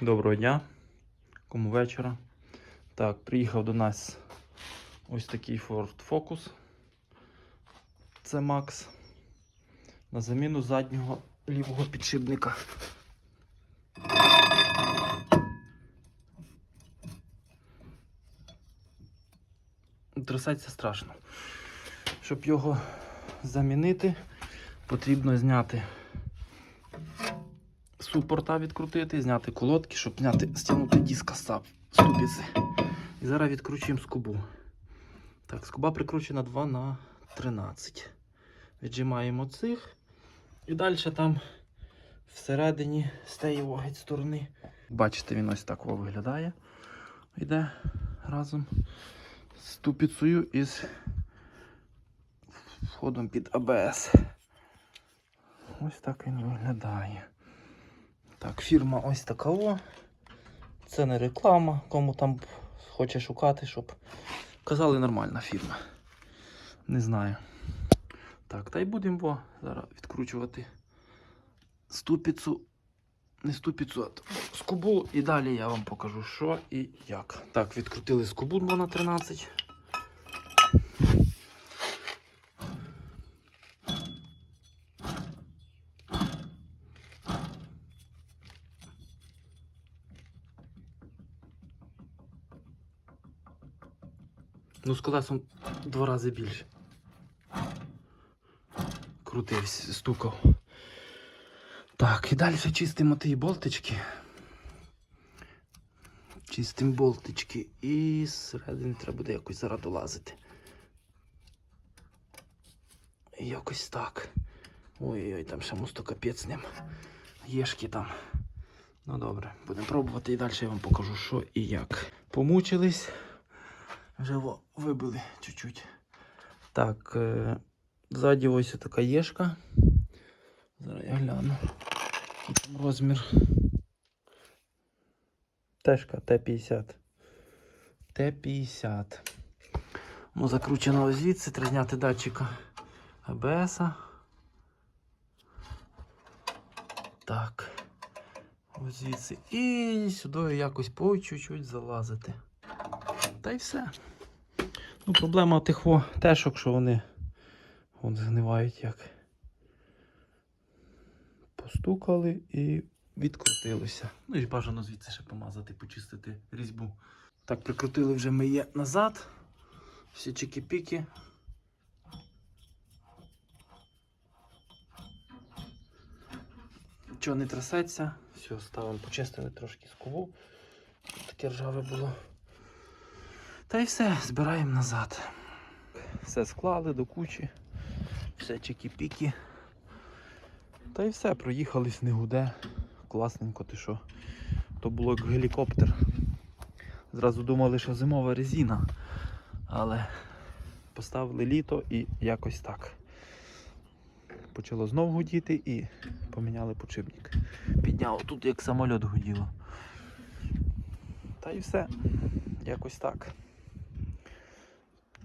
Доброго дня, кому вечора. Так, приїхав до нас ось такий Ford Focus. Це Max. На заміну заднього лівого підшипника. Трясеться страшно. Щоб його замінити, потрібно зняти супорта відкрутити, зняти колодки, щоб зняти, стягнути диска став ступиці. І зараз відкручуємо скобу. Так, скоба прикручена 2 на 13. Віджимаємо цих. І далі там всередині з тієї сторони. Бачите, він ось так виглядає. Йде разом з ступицею і з входом під АБС. Ось так він виглядає. Так, фірма ось така. Це не реклама, кому там хоче шукати, щоб казали нормальна фірма. Не знаю. Так, та й будемо зараз відкручувати ступицю. Не ступицю, а скобу. І далі я вам покажу, що і як. Так, відкрутили скобу 2 на 13. Ну, з колесом два рази більше. Крутився, стукав. Так, і далі чистимо ті болтички. Чистимо болтички і зсередини треба буде якось зараз долазити. Якось так. Ой-ой, там ще мусто капець ним. Єшки там. Ну добре, будемо пробувати і далі я вам покажу, що і як. Помучились. Вже вибили чуть-чуть. Так, е, ззаді ось така єшка. Зараз я гляну. Там розмір. Тежка Т-50. Т-50. Ну, закручено ось звідси, треба зняти датчика АБС. Так. Ось звідси. І сюди якось по чуть-чуть залазити. Та й все. Ну, проблема тих во тешок, що вони вон, згнивають як. Постукали і відкрутилося. Ну і бажано звідси ще помазати, почистити різьбу. Так, прикрутили вже ми є назад. Всі чики-піки. Нічого не трясеться. Все, ставимо, почистили трошки скобу. Таке ржаве було. Та й все, збираємо назад. Все склали до кучі, все чики-піки. Та й все, проїхались не гуде. Класненько, ти що. То було як гелікоптер. Зразу думали, що зимова резина. Але поставили літо і якось так. Почало знов гудіти і поміняли почивник. Підняв тут як самоліт гуділо. Та й все. Якось так.